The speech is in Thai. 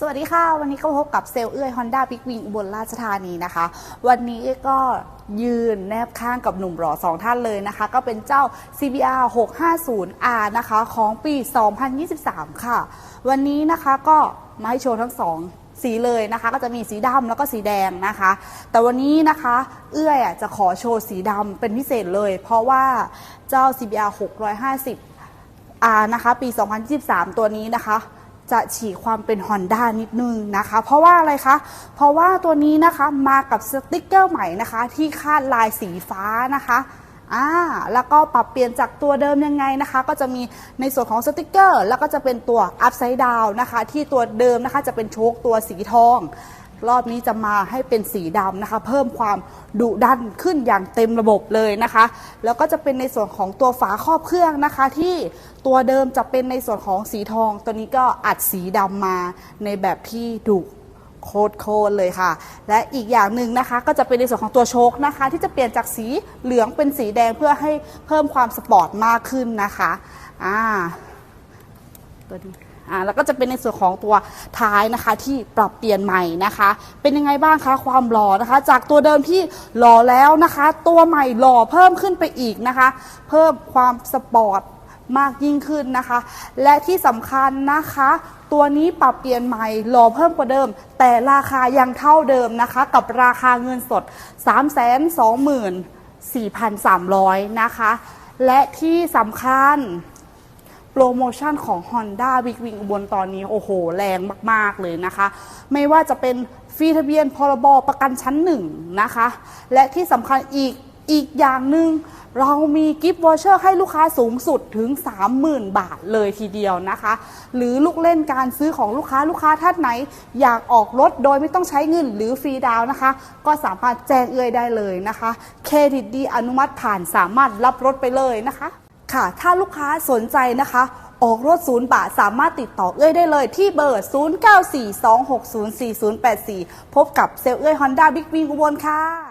สวัสดีค่ะ วันนี้ก็พบกับเซลเอื้อย Honda Big Wing อุบลราชธานีนะคะ วันนี้ก็ยืนแนบข้างกับหนุ่มหล่อสองท่านเลยนะคะ ก็เป็นเจ้า CBR 650R นะคะ ของปี 2023 ค่ะ วันนี้นะคะก็มาให้โชว์ทั้งสองสีเลยนะคะ ก็จะมีสีดำแล้วก็สีแดงนะคะ แต่วันนี้นะคะ เอื้อยจะขอโชว์สีดำเป็นพิเศษเลย เพราะว่าเจ้า CBR 650 R นะคะ ปี 2023 ตัวนี้นะคะ จะฉีกความเป็นฮอนด้านิดนึงนะคะ เพราะว่าอะไรคะ เพราะว่าตัวนี้นะคะมากับสติกเกอร์ใหม่นะคะ ที่คาดลายสีฟ้านะคะอ่าแล้วก็ปรับเปลี่ยนจากตัวเดิมยังไงนะคะ ก็จะมีในส่วนของสติกเกอร์ แล้วก็จะเป็นตัวอัพไซด์ดาวนะคะ ที่ตัวเดิมนะคะจะเป็นโชคตัวสีทอง รอบนี้จะมาให้เป็นสีดำนะคะ เพิ่มความดุดันขึ้นอย่างเต็มระบบเลยนะคะ แล้วก็จะเป็นในส่วนของตัวฝาครอบเครื่องนะคะ ที่ตัวเดิมจะเป็นในส่วนของสีทอง ตัวนี้ก็อัดสีดำมาในแบบที่ดุโคตรโคตรเลยค่ะ และอีกอย่างหนึ่งนะคะ ก็จะเป็นในส่วนของตัวโชคนะคะ ที่จะเปลี่ยนจากสีเหลืองเป็นสีแดงเพื่อให้เพิ่มความสปอร์ตมากขึ้นนะคะอ่าตัวนี้ อ่าแล้วก็จะเป็นในส่วนของตัวท้ายนะคะที่ปรับเปลี่ยนใหม่นะคะ เป็นยังไงบ้างคะความหล่อนะคะ จากตัวเดิมที่หล่อแล้วนะคะ ตัวใหม่หล่อเพิ่มขึ้นไปอีกนะคะ เพิ่มความสปอร์ตมากยิ่งขึ้นนะคะ และที่สำคัญนะคะ ตัวนี้ปรับเปลี่ยนใหม่หล่อเพิ่มกว่าเดิม แต่ราคายังเท่าเดิมนะคะ กับราคาเงินสด 324,300 นะคะ และที่สำคัญ โปรโมชั่นของ Honda Big Wing อุบลตอนนี้ โอ้โห แรงมาก ๆ เลยนะคะ ไม่ว่าจะเป็นฟรีทะเบียนพรบประกันชั้นหนึ่งนะคะ และที่สำคัญอีกอีกอย่างหนึ่งเรามีกิฟต์วอเชอร์ให้ลูกค้าสูงสุดถึง 30,000 บาทเลยทีเดียวนะคะ หรือลูกเล่นการซื้อของลูกค้าลูกค้าท่านไหน อยากออกรถโดยไม่ต้องใช้เงินหรือฟรีดาวนะคะ ก็สามารถแจ้งเอื้อยได้เลยนะคะ เครดิตดีอนุมัติผ่านสามารถรับรถไปเลยนะคะ ค่ะ ถ้าลูกค้าสนใจนะคะ ออกรถศูนย์บาทสามารถติดต่อเอื้อยได้เลยที่เบอร์ 0942604084 พบกับเซลล์เอื้อย Honda Big Wing อุบลค่ะ